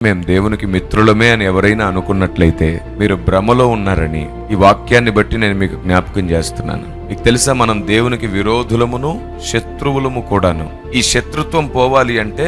మేము దేవునికి మిత్రులమే అని ఎవరైనా అనుకున్నట్లయితే మీరు భ్రమలో ఉన్నారని ఈ వాక్యాన్ని బట్టి నేను మీకు జ్ఞాపకం చేస్తున్నాను. మీకు తెలుసా మనం దేవునికి విరోధులమును శత్రువులము కూడాను. ఈ శత్రుత్వం పోవాలి అంటే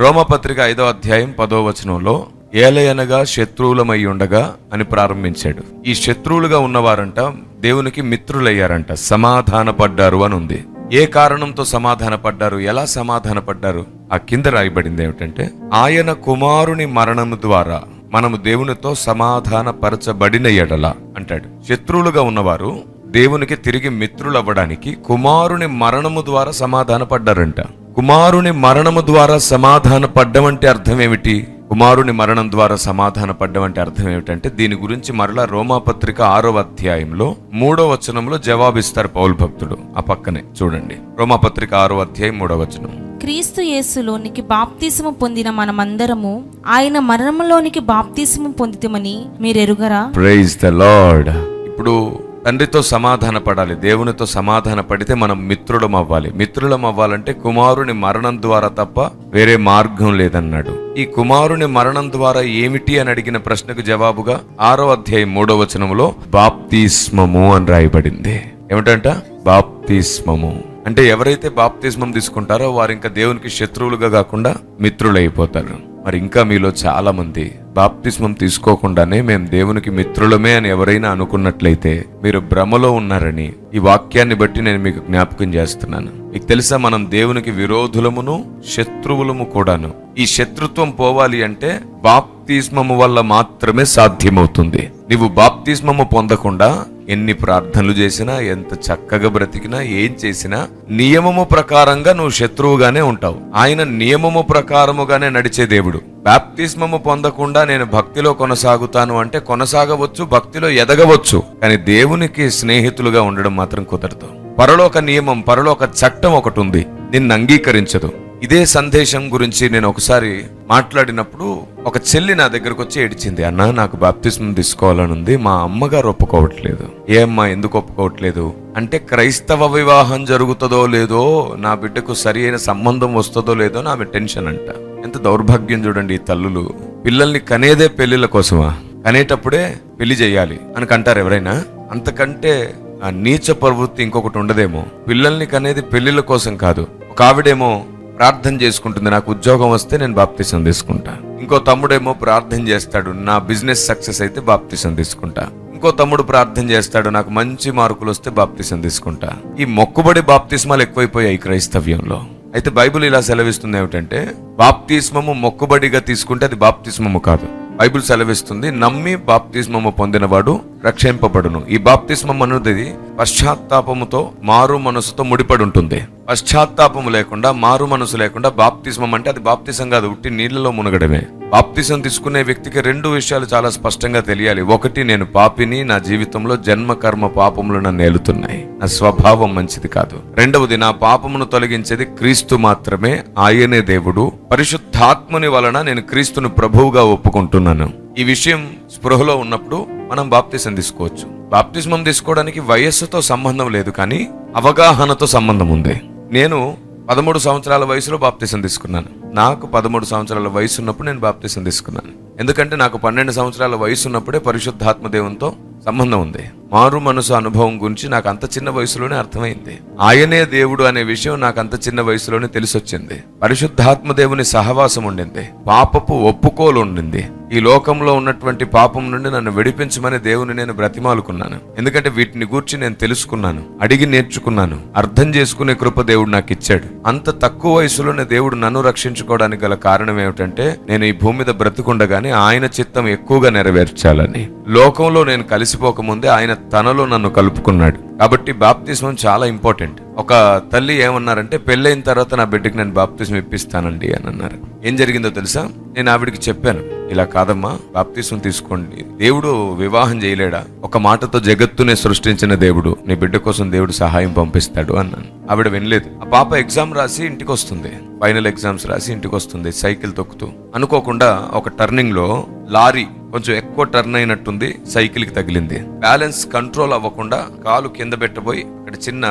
రోమపత్రిక ఐదో అధ్యాయం పదో వచనంలో ఏలయనగా శత్రువులమై ఉండగా అని ప్రారంభించాడు. ఈ శత్రువులుగా ఉన్నవారంట దేవునికి మిత్రులయ్యారంట సమాధాన పడ్డారు అని ఉంది. ఏ కారణంతో సమాధాన పడ్డారు ఎలా సమాధాన పడ్డారు ఆ కింద రాయబడింది ఏమిటంటే ఆయన కుమారుని మరణము ద్వారా మనము దేవునితో సమాధాన పరచబడిన ఎడల అంటాడు. శత్రువులుగా ఉన్నవారు దేవునికి తిరిగి మిత్రులవ్వడానికి కుమారుని మరణము ద్వారా సమాధాన పడ్డారంట కుమారుని మరణము ద్వారా సమాధాన పడ్డం అంటే అర్థం ఏమిటి? కుమారుని మరణం ద్వారా సమాధాన పడ్డం అంటే అర్థం ఏమిటంటే దీని గురించి మరలా రోమాపత్రిక ఆరో అధ్యాయంలో మూడో వచనంలో జవాబిస్తారు పౌల్ భక్తుడు. ఆ పక్కనే చూడండి. రోమాపత్రిక ఆరో అధ్యాయం మూడో వచనం. క్రీస్తు యేసులోనికి బాప్తిసము పొందిన మనమందరము ఆయన మరణంలోనికి బాప్తిసము పొందితమని మీరెరుగరా? ప్రైజ్ ద లార్డ్ ఇప్పుడు తండ్రితో సమాధాన పడాలి దేవునితో సమాధాన పడితే మనం మిత్రులం అవ్వాలి మిత్రులం అవ్వాలంటే కుమారుని మరణం ద్వారా తప్ప వేరే మార్గం లేదన్నాడు. ఈ కుమారుని మరణం ద్వారా ఏమిటి అని అడిగిన ప్రశ్నకు జవాబుగా ఆరో అధ్యాయం మూడో వచనంలో బాప్తిస్మము అని రాయబడింది. ఏమిటంట? బాప్తిస్మము. అంటే ఎవరైతే బాప్తిస్మం తీసుకుంటారో వారు ఇంకా దేవునికి శత్రువులుగా కాకుండా మిత్రులైపోతారు. మరి ఇంకా మీలో చాలామంది బాప్తిస్మం తీసుకోకుండానే మేము దేవునికి మిత్రులమే అని ఎవరైనా అనుకున్నట్లయితే మీరు భ్రమలో ఉన్నారని ఈ వాక్యాన్ని బట్టి నేను మీకు జ్ఞాపకం చేస్తున్నాను. మీకు తెలుసా మనం దేవునికి విరోధులమును శత్రువులము కూడాను. ఈ శత్రుత్వం పోవాలి అంటే బాప్తిస్మము వల్ల మాత్రమే సాధ్యమవుతుంది. నీవు బాప్తిస్మము పొందకుండా ఎన్ని ప్రార్థనలు చేసినా ఎంత చక్కగా బ్రతికినా ఏం చేసినా నియమము ప్రకారంగా నువ్వు శత్రువుగానే ఉంటావు. ఆయన నియమము ప్రకారముగానే నడిచే దేవుడు. బాప్తిస్మము పొందకుండా నేను భక్తిలో కొనసాగుతాను అంటే కొనసాగవచ్చు భక్తిలో ఎదగవచ్చు. కానీ దేవునికి స్నేహితులుగా ఉండడం మాత్రం కుదరదు. పరలోక నియమం పరలోక చట్టం ఒకటి ఉంది. నిన్ను అంగీకరించదు. ఇదే సందేశం గురించి నేను ఒకసారి మాట్లాడినప్పుడు ఒక చెల్లి నా దగ్గరకు వచ్చి ఏడిచింది అన్న నాకు బాప్తిస్మం తీసుకోవాలని ఉంది మా అమ్మగారు ఒప్పుకోవట్లేదు. ఏ అమ్మ ఎందుకు ఒప్పుకోవట్లేదు? అంటే క్రైస్తవ వివాహం జరుగుతుందో లేదో నా బిడ్డకు సరి అయిన సంబంధం వస్తుందో లేదో నా టెన్షన్ అంట. ఎంత దౌర్భాగ్యం చూడండి ఈ తల్లులు. పిల్లల్ని కనేదే పెళ్ళిళ్ళ కోసమా? కనేటప్పుడే పెళ్ళి చేయాలి. అని కంటారు ఎవరైనా? అంతకంటే ఆ నీచ ప్రవృత్తి ఇంకొకటి ఉండదేమో. పిల్లల్ని కనేది పెళ్ళిళ్ళ కోసం కాదు. ఒక ఆవిడేమో ప్రార్థన చేసుకుంటుంది. నాకు ఉద్యోగం వస్తే నేను బాప్తిసం తీసుకుంటా. ఇంకో తమ్ముడేమో ప్రార్థన చేస్తాడు. నా బిజినెస్ సక్సెస్ అయితే బాప్తిసం తీసుకుంటా. ఇంకో తమ్ముడు ప్రార్థన చేస్తాడు. నాకు మంచి మార్కులు వస్తే బాప్తిసం తీసుకుంటా. ఈ మొక్కుబడి బాప్తిస్మాలు ఎక్కువైపోయాయి క్రైస్తవ్యంలో. అయితే బైబిల్ ఇలా సెలవిస్తుంది ఏమిటంటే బాప్తిస్మము మొక్కుబడిగా తీసుకుంటే అది బాప్తిస్మము కాదు. బైబిల్ సెలవిస్తుంది నమ్మి బాప్తిస్మము పొందినవాడు రక్షింపబడును. ఈ బాప్తిస్మం అన్నది పశ్చాత్తాపముతో మారు మనసుతో ముడిపడి ఉంటుంది పశ్చాత్తాపము లేకుండా మారు మనసు లేకుండా బాప్తిస్మం అంటే అది బాప్తిసం కాదు ఉట్టి నీళ్ళలో మునగడమే. బాప్తిసం తీసుకునే వ్యక్తికి రెండు విషయాలు చాలా స్పష్టంగా తెలియాలి. ఒకటి నేను పాపిని నా జీవితంలో జన్మ కర్మ పాపములు నన్ను ఏలుతున్నాయి. నా స్వభావం మంచిది కాదు. రెండవది నా పాపమును తొలగించేది క్రీస్తు మాత్రమే ఆయనే దేవుడు. పరిశుద్ధాత్ముని వలన నేను క్రీస్తును ప్రభువుగా ఒప్పుకుంటున్నాను. ఈ విషయం స్పృహలో ఉన్నప్పుడు మనం బాప్తిసం తీసుకోవచ్చు. బాప్తిస్మం తీసుకోవడానికి వయస్సుతో సంబంధం లేదు కానీ అవగాహనతో సంబంధం ఉంది. నేను పదమూడు సంవత్సరాల వయసులో బాప్తిసం తీసుకున్నాను. నాకు పదమూడు సంవత్సరాల వయసు ఉన్నప్పుడు నేను బాప్తిసం తీసుకున్నాను. ఎందుకంటే నాకు పన్నెండు సంవత్సరాల వయసు ఉన్నప్పుడే పరిశుద్ధాత్మ దేవునితో సంబంధం ఉంది. మారు మనసు అనుభవం గురించి నాకు అంత చిన్న వయసులోనే అర్థమైంది. ఆయనే దేవుడు అనే విషయం నాకు అంత చిన్న వయసులోనే తెలిసొచ్చింది. పరిశుద్ధాత్మ దేవుని సహవాసం ఉండింది. పాపపు ఒప్పుకోలు ఉండింది. ఈ లోకంలో ఉన్నటువంటి పాపం నుండి నన్ను విడిపించమని దేవుని నేను బ్రతిమాలుకున్నాను. ఎందుకంటే వీటిని గూర్చి నేను తెలుసుకున్నాను. అడిగి నేర్చుకున్నాను. అర్థం చేసుకునే కృప దేవుడు నాకు ఇచ్చాడు. అంత తక్కువ వయసులోనే దేవుడు నన్ను రక్షించుకోవడానికి గల కారణం ఏమిటంటే నేను ఈ భూమి మీద బ్రతికుండగానే ఆయన చిత్తం ఎక్కువగా నెరవేర్చాలని. లోకంలో నేను కలిసి కలిసిపోకముందే ఆయన తనలో నన్ను కలుపుకున్నాడు. కాబట్టి బాప్తిజం చాలా ఇంపార్టెంట్. ఒక తల్లి ఏమన్నారంటే పెళ్ళైన తర్వాత నా బిడ్డకి నేను బాప్తిజం ఇప్పిస్తానండి అని అన్నారు. ఏం జరిగిందో తెలుసా? నేను ఆవిడికి చెప్పాను ఇలా కాదమ్మా బాప్తిజం తీసుకోండి. దేవుడు వివాహం చేయలేడా? ఒక మాటతో జగత్తునే సృష్టించిన దేవుడు నీ బిడ్డ కోసం దేవుడు సహాయం పంపిస్తాడు అన్నాను. ఆవిడ వినలేదు. ఆ పాప ఎగ్జామ్ రాసి ఇంటికి వస్తుంది ఫైనల్ ఎగ్జామ్స్ రాసి ఇంటికి వస్తుంది సైకిల్ తొక్కుతూ. అనుకోకుండా ఒక టర్నింగ్లో లారీ కొంచెం ఎక్కువ టర్న్ అయినట్టుంది సైకిల్కి తగిలింది. బ్యాలెన్స్ కంట్రోల్ అవ్వకుండా కాలు కింద పెట్టబోయి అక్కడ చిన్న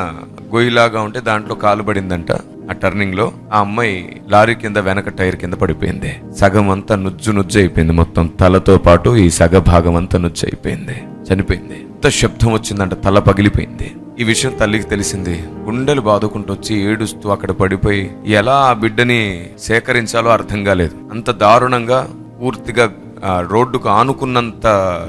గొయ్యిలాగా ఉంటే దాంట్లో కాలు పడిందంట. ఆ టర్నింగ్లో ఆ అమ్మాయి లారీ కింద వెనక టైర్ కింద పడిపోయింది. సగం అంతా నుజ్జు నుజ్జు అయిపోయింది. మొత్తం తలతో పాటు ఈ సగ భాగం అంతా నుజ్జు అయిపోయింది. చనిపోయింది. ఎంత శబ్దం వచ్చిందంట. తల పగిలిపోయింది. ఈ విషయం తల్లికి తెలిసింది. గుండెలు బాదుకుంటూ వచ్చి ఏడుస్తూ అక్కడ పడిపోయి ఎలా ఆ బిడ్డని సేకరించాలో అర్థం కాలేదు. అంత దారుణంగా పూర్తిగా రోడ్డుకు ఆనుకున్నంత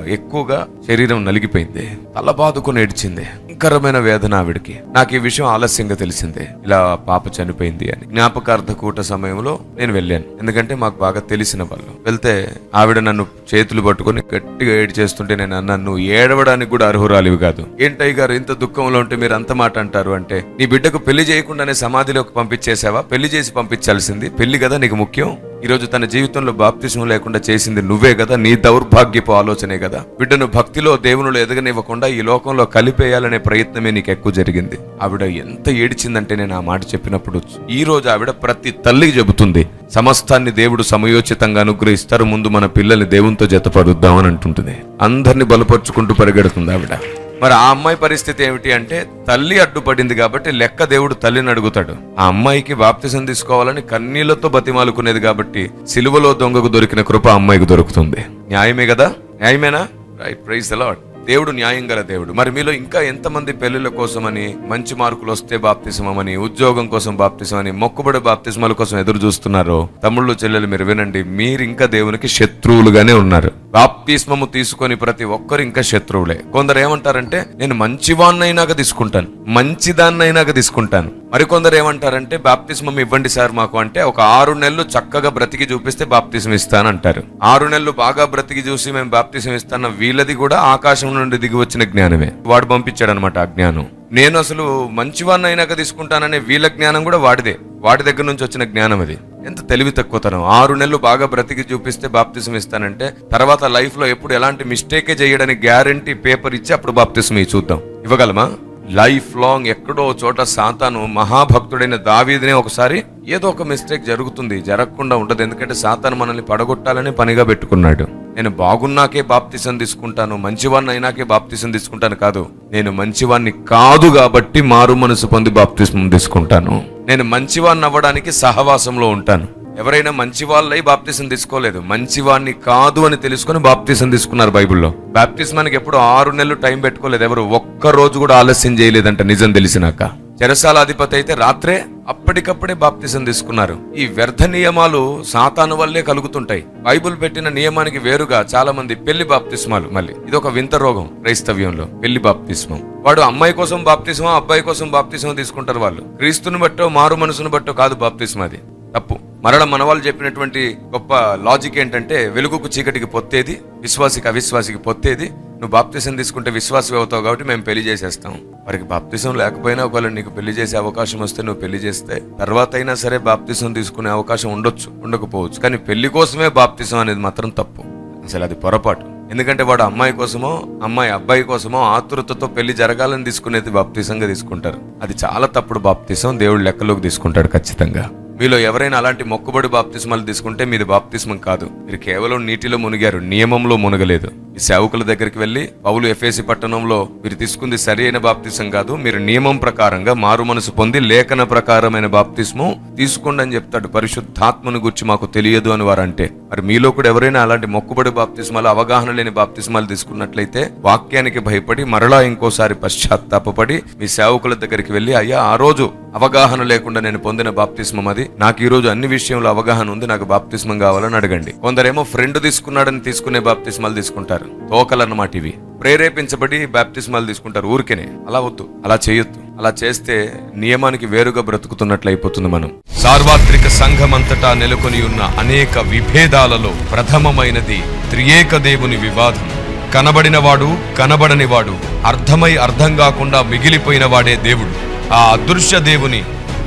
ఎక్కువగా శరీరం నలిగిపోయింది. తల బాదుకుని ఏడ్చింది. భయంకరమైన వేదన ఆవిడికి. నాకు ఈ విషయం ఆలస్యంగా తెలిసిందే. ఇలా పాప చనిపోయింది అని. జ్ఞాపకార్థ కూట సమయంలో నేను వెళ్ళాను. ఎందుకంటే మాకు బాగా తెలిసిన వాళ్ళు. వెళ్తే ఆవిడ నన్ను చేతులు పట్టుకొని గట్టిగా ఏడి చేస్తుంటే నేను నన్ను ఏడవడానికి కూడా అర్హురాలివి కాదు. ఏంటయ్య గారు ఇంత దుఃఖంలో ఉంటే మీరు అంత మాట అంటారు అంటే నీ బిడ్డకు పెళ్ళి చేయకుండానే సమాధిలోకి పంపించేసావా పెళ్ళి చేసి పంపించాల్సింది. పెళ్ళి కదా నీకు ముఖ్యం? ఈరోజు తన జీవితంలో బాప్తిసం లేకుండా చేసింది నువ్వే కదా నీ దౌర్భాగ్యపు ఆలోచనే కదా. బిడ్డను భక్తిలో దేవునిలో ఎదగనివ్వకుండా ఈ లోకంలో కలిపేయాలనే ప్రయత్నమే నీకు ఎక్కువ జరిగింది. ఆవిడ ఎంత ఏడిచిందంటే నేను ఆ మాట చెప్పినప్పుడు ఈ రోజు ఆవిడ ప్రతి తల్లికి చెబుతుంది సమస్తాన్ని దేవుడు సమయోచితంగా అనుగ్రహిస్తారు ముందు మన పిల్లల్ని దేవునితో జతపడుద్దామని అంటుంటుంది. అందరిని బలపరుచుకుంటూ పరిగెడుతుంది ఆవిడ. మరి ఆ అమ్మాయి పరిస్థితి ఏమిటి అంటే తల్లి అడ్డుపడింది కాబట్టి లెక్క దేవుడు తల్లిని అడుగుతాడు. ఆ అమ్మాయికి బాప్తిసం తీసుకోవాలని కన్నీళ్ళతో బతిమాలుకునేది కాబట్టి సిలువలో దొంగకు దొరికిన కృప అమ్మాయికి దొరుకుతుంది. న్యాయమే కదా? న్యాయమేనా? రైట్ ప్రైజ్ అలాట్ దేవుడు న్యాయం గల దేవుడు. మరి మీలో ఇంకా ఎంతమంది పెళ్ళిళ్ళ కోసమని మంచి మార్కులు వస్తే బాప్తిసమని ఉద్యోగం కోసం బాప్తిసమని మొక్కుబడి బాప్తిస్మాల కోసం ఎదురు చూస్తున్నారో తమ్ముళ్ళు చెల్లెలు మీరు వినండి మీరు ఇంకా దేవునికి శత్రువులుగానే ఉన్నారు. బాప్తిస్మము తీసుకొని ప్రతి ఒక్కరు ఇంకా శత్రువులే. కొందరు ఏమంటారంటే నేను మంచివాన్నైనాక తీసుకుంటాను మంచిదాన్నైనాక తీసుకుంటాను. మరికొందరు ఏమంటారంటే బాప్తిస్మం ఇవ్వండి సార్ మాకు అంటే ఒక ఆరు నెలలు చక్కగా బ్రతికి చూపిస్తే బాప్తిసం ఇస్తానంటారు ఆరు నెలలు బాగా బ్రతికి చూసి మేము బాప్తిసం ఇస్తాన్న వీళ్ళది కూడా ఆకాశం నుండి దిగి వచ్చిన జ్ఞానమే. వాడు పంపించాడు అనమాట ఆ జ్ఞానం. నేను అసలు మంచివాన్ని అయినాక తీసుకుంటాననే వీళ్ళ జ్ఞానం కూడా వాడిదే. వాడి దగ్గర నుంచి వచ్చిన జ్ఞానం అది. ఎంత తెలివి తక్కువతనం. ఆరు నెలలు బాగా బ్రతికి చూపిస్తే బాప్తిసం ఇస్తానంటే తర్వాత లైఫ్లో ఎప్పుడు ఎలాంటి మిస్టేకే చేయడానికి గ్యారంటీ పేపర్ ఇచ్చి అప్పుడు బాప్తిసం ఇవి చూద్దాం. ఇవ్వగలమా? లైఫ్ లాంగ్ ఎక్కడో చోట సాతాను మహాభక్తుడైన దావీదినే ఒకసారి ఏదో ఒక మిస్టేక్ జరుగుతుంది జరగకుండా ఉండదు ఎందుకంటే సాతాను మనల్ని పడగొట్టాలని పనిగా పెట్టుకున్నాడు. నేను బాగున్నాకే బాప్తిసం తీసుకుంటాను మంచివాడిని అయినాకే బాప్తిసం తీసుకుంటాను కాదు. నేను మంచివాణ్ణి కాదు కాబట్టి మారు మనసు పొంది బాప్తిసం తీసుకుంటాను. నేను మంచివాడిని అవ్వడానికి సహవాసంలో ఉంటాను. ఎవరైనా మంచి వాళ్ళై బాప్తిసం తీసుకోలేదు. మంచివాడిని కాదు అని తెలుసుకొని బాప్తిసం తీసుకున్నారు బైబిల్లో. బాప్తిస్మానికి ఎప్పుడు ఆరు నెలలు టైం పెట్టుకోలేదు. ఎవరు ఒక్క రోజు కూడా ఆలస్యం చేయలేదంట నిజం తెలిసినాక. చెరసాల అధిపతి అయితే రాత్రే అప్పటికప్పుడే బాప్తిసం తీసుకున్నారు. ఈ వ్యర్థ నియమాలు సాతాను వల్లే కలుగుతుంటాయి. బైబిల్ పెట్టిన నియమానికి వేరుగా చాలా మంది పెళ్ళి బాప్తిస్మాలు మళ్ళీ. ఇది ఒక వింత రోగం క్రైస్తవ్యంలో పెళ్ళి బాప్తిస్మం. వాడు అమ్మాయి కోసం బాప్తిస్మం అబ్బాయి కోసం బాప్తిస్మం తీసుకుంటారు వాళ్ళు. క్రీస్తుని బట్టో మారు మనసును బట్టో కాదు బాప్తిస్మం అది తప్పు. మరల మనవాళ్ళు చెప్పినటువంటి గొప్ప లాజిక్ ఏంటంటే వెలుగుకు చీకటికి పొత్తేది విశ్వాసికి అవిశ్వాసికి పొత్తేది. నువ్వు బాప్తిసం తీసుకుంటే విశ్వాసం అవుతావు కాబట్టి మేము పెళ్ళి చేసేస్తాం. వారికి బాప్తిసం లేకపోయినా ఒకవేళ నీకు పెళ్ళి చేసే అవకాశం వస్తే నువ్వు పెళ్ళి చేస్తే తర్వాత అయినా సరే బాప్తిసం తీసుకునే అవకాశం ఉండొచ్చు ఉండకపోవచ్చు. కానీ పెళ్ళి కోసమే బాప్తిసం అనేది మాత్రం తప్పు. అసలు అది పొరపాటు. ఎందుకంటే వాడు అమ్మాయి కోసమో అమ్మాయి అబ్బాయి కోసమో ఆతృతతో పెళ్ళి జరగాలని తీసుకునేది బాప్తిసంగా తీసుకుంటారు. అది చాలా తప్పుడు బాప్తిసం దేవుడు లెక్కలోకి తీసుకుంటాడు ఖచ్చితంగా. మీలో ఎవరైనా అలాంటి మొక్కుబడి బాప్తిస్మాలు తీసుకుంటే మీది బాప్తిస్మం కాదు. మీరు కేవలం నీటిలో మునిగారు నియమంలో మునగలేదు. ఈ సేవకుల దగ్గరికి వెళ్ళి పౌలు ఎఫ్ఏసి పట్టణంలో మీరు తీసుకుంది సరి అయిన బాప్తిసం కాదు మీరు నియమం ప్రకారంగా మారు మనసు పొంది లేఖన ప్రకారమైన బాప్తిస్మం తీసుకోండి అని చెప్తాడు. పరిశుద్ధాత్మను గురించి మాకు తెలియదు అని వారు అంటే మరి మీలో కూడా ఎవరైనా అలాంటి మొక్కుబడి బాప్తిస్మాలు అవగాహన లేని బాప్తిస్మాలు తీసుకున్నట్లయితే వాక్యానికి భయపడి మరలా ఇంకోసారి పశ్చాత్తాపడి మీ సేవకుల దగ్గరికి వెళ్ళి అయ్యా ఆ రోజు అవగాహన లేకుండా నేను పొందిన బాప్తిస్మం అది. నాకు ఈ రోజు అన్ని విషయంలో అవగాహన ఉంది నాకు బాప్తిస్మం కావాలని అడగండి. కొందరేమో ఫ్రెండ్ తీసుకున్నాడని తీసుకునే బాప్తిస్మాలు తీసుకుంటారు. తోకలన్నమాట. ఇవి. ప్రేరేపించబడి బ్యాప్టిస్మాలు తీసుకుంటారు. ఊరికేనే. అలా వద్దు. అలా చేయొద్దు. అలా చేస్తే నియమానికి వేరుగా బ్రతుకుతున్నట్లు అయిపోతుంది మనం. సార్వత్రిక సంఘమంతటా నెలకొని ఉన్న అనేక విభేదాలలో ప్రథమమైనది త్రియేక దేవుని వివాదం. కనబడినవాడు కనబడనివాడు అర్థమై అర్థం కాకుండా మిగిలిపోయిన వాడే దేవుడు. ఆ అదృశ్య దేవుని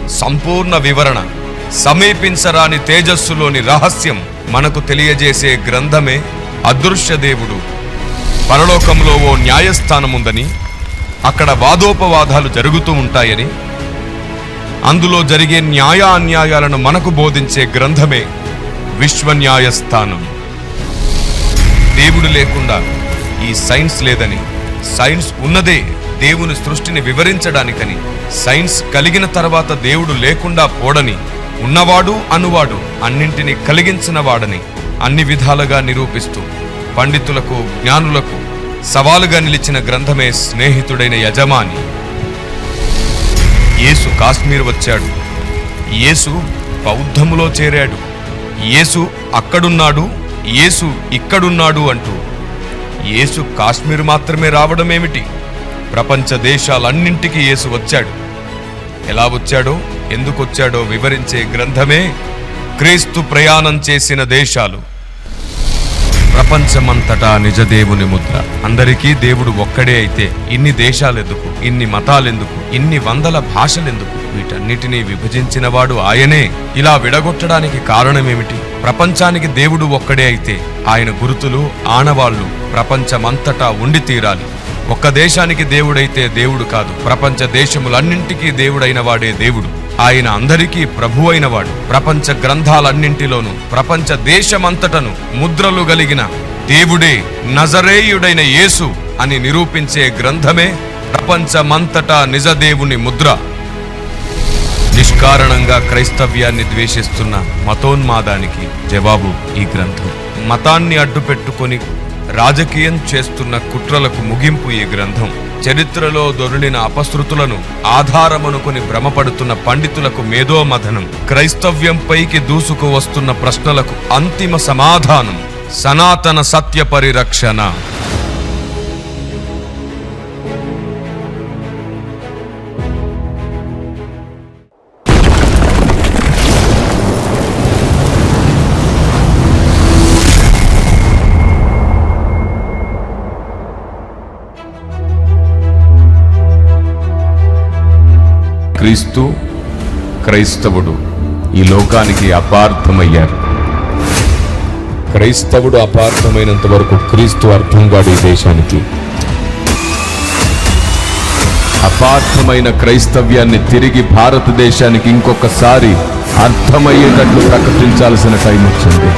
సంపూర్ణ వివరణ సమీపించరాని తేజస్సులోని రహస్యం మనకు తెలియజేసే గ్రంథమే అదృశ్య దేవుడు. పరలోకంలో ఓ న్యాయస్థానం ఉందని అక్కడ వాదోపవాదాలు జరుగుతూ ఉంటాయని అందులో జరిగే న్యాయ అన్యాయాలను మనకు బోధించే గ్రంథమే విశ్వ న్యాయస్థానం దేవుడు లేకుండా ఈ సైన్స్ లేదని సైన్స్ ఉన్నదే దేవుని సృష్టిని వివరించడానికని సైన్స్ కలిగిన తర్వాత దేవుడు లేకుండా పోడని ఉన్నవాడు అనువాడు అన్నింటినీ కలిగించిన వాడని అన్ని విధాలుగా నిరూపిస్తూ పండితులకు జ్ఞానులకు సవాలుగా నిలిచిన గ్రంథమే స్నేహితుడైన యజమాని. యేసు కాశ్మీర్ వచ్చాడు. యేసు బౌద్ధములో చేరాడు. యేసు అక్కడున్నాడు. యేసు ఇక్కడున్నాడు అంటూ యేసు కాశ్మీర్ మాత్రమే రావడం ఏమిటి ప్రపంచ దేశాలన్నింటికీ యేసు వచ్చాడు. ఎలా వచ్చాడో ఎందుకు వచ్చాడో వివరించే గ్రంథమే క్రీస్తు ప్రయాణం చేసిన దేశాలు. ప్రపంచమంతటా నిజ దేవుని ముద్ర. అందరికీ దేవుడు ఒక్కడే అయితే ఇన్ని దేశాలెందుకు? ఇన్ని మతాలెందుకు? ఇన్ని వందల భాషలెందుకు? వీటన్నిటినీ విభజించిన వాడు ఆయనే. ఇలా విడగొట్టడానికి కారణమేమిటి? ప్రపంచానికి దేవుడు ఒక్కడే అయితే ఆయన గురుతులు ఆనవాళ్ళు ప్రపంచమంతటా ఉండి తీరాలి. ఒక్క దేశానికి దేవుడైతే దేవుడు కాదు. ప్రపంచ దేశములన్నింటికీ దేవుడైన వాడే దేవుడు. ఆయన అందరికీ ప్రభు అయినవాడు ప్రపంచ గ్రంథాలన్నింటిలోనూ ప్రపంచ దేశమంతటను ముద్రలు గలిగిన దేవుడే నజరేయుడైన యేసు అని నిరూపించే గ్రంథమే ప్రపంచమంతటా నిజదేవుని ముద్ర. నిష్కారణంగా క్రైస్తవ్యాన్ని ద్వేషిస్తున్న మతోన్మాదానికి జవాబు ఈ గ్రంథం. మతాన్ని అడ్డుపెట్టుకొని రాజకీయం చేస్తున్న కుట్రలకు ముగింపు ఈ గ్రంథం. చరిత్రలో దొరుడిన అపశృతులను ఆధారమనుకుని భ్రమపడుతున్న పండితులకు మేధోమథనం క్రైస్తవ్యంపైకి దూసుకు వస్తున్న ప్రశ్నలకు అంతిమ సమాధానం సనాతన సత్య పరిరక్షణ. క్రీస్తు క్రైస్తవుడు ఈ లోకానికి అపార్థమయ్యారు. క్రైస్తవుడు అపార్థమైనంత వరకు క్రీస్తు అర్థం కాడు ఈ దేశానికి. అపార్థమైన క్రైస్తవ్యాన్ని తిరిగి భారతదేశానికి ఇంకొకసారి అర్థమయ్యేటట్లు ప్రకటించాల్సిన టైం వచ్చింది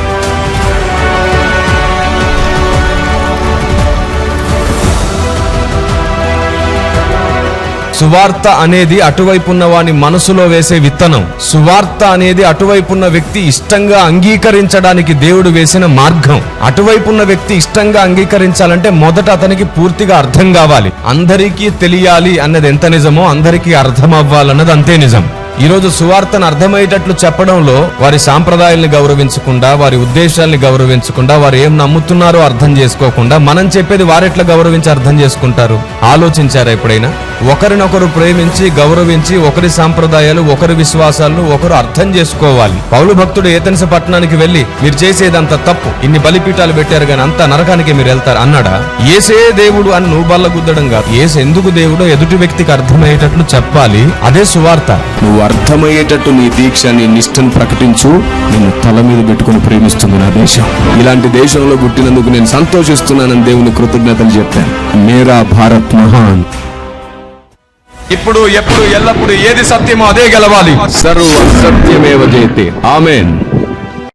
సువార్త అనేది అటువైపున్న వాని మనసులో వేసే విత్తనం. సువార్త అనేది అటువైపున్న వ్యక్తి ఇష్టంగా అంగీకరించడానికి దేవుడు వేసిన మార్గం. అటువైపున్న వ్యక్తి ఇష్టంగా అంగీకరించాలంటే మొదట అతనికి పూర్తిగా అర్థం కావాలి. అందరికీ తెలియాలి అన్నది ఎంత నిజమో అందరికీ అర్థం అవ్వాలన్నది అంతే నిజం. ఈరోజు సువార్తను అర్థమయ్యేటట్లు చెప్పడంలో వారి సాంప్రదాయాల్ని గౌరవించకుండా వారి ఉద్దేశాల్ని గౌరవించకుండా వారు ఏం నమ్ముతున్నారో అర్థం చేసుకోకుండా మనం చెప్పేది వారెట్లా గౌరవించి అర్థం చేసుకుంటారు? ఆలోచించారా ఎప్పుడైనా? ఒకరినొకరు ప్రేమించి గౌరవించి ఒకరి సాంప్రదాయాలు ఒకరి విశ్వాసాలను ఒకరు అర్థం చేసుకోవాలి. పౌలు భక్తుడు ఏతెన్స పట్టణానికి వెళ్ళి మీరు చేసేదంత తప్పు. ఇన్ని బలిపీఠాలు పెట్టారు కానీ అంత నరకానికి మీరు వెళ్తారు? అన్నాడా. ఏసే దేవుడు అని నువ్వు బల్లగుద్దడం కాదు. ఏసు ఎందుకు దేవుడో ఎదుటి వ్యక్తికి అర్థమయ్యేటట్లు చెప్పాలి. అదే సువార్త. నువ్వు అర్థమయ్యేటట్టు నీ దీక్ష నీ నిష్టను ప్రకటించు. నేను తల మీద పెట్టుకుని ప్రేమిస్తుంది నా దేశం. ఇలాంటి దేశంలో పుట్టినందుకు నేను సంతోషిస్తున్నానని దేవుని కృతజ్ఞతలు చెప్పాను. మేరా భారత్ మహాన్. ఇప్పుడు ఎప్పుడు ఎల్లప్పుడు ఏది సత్యమో అదే గెలవాలి. సర్వ సత్యమేవ జయతే. ఆమెన్.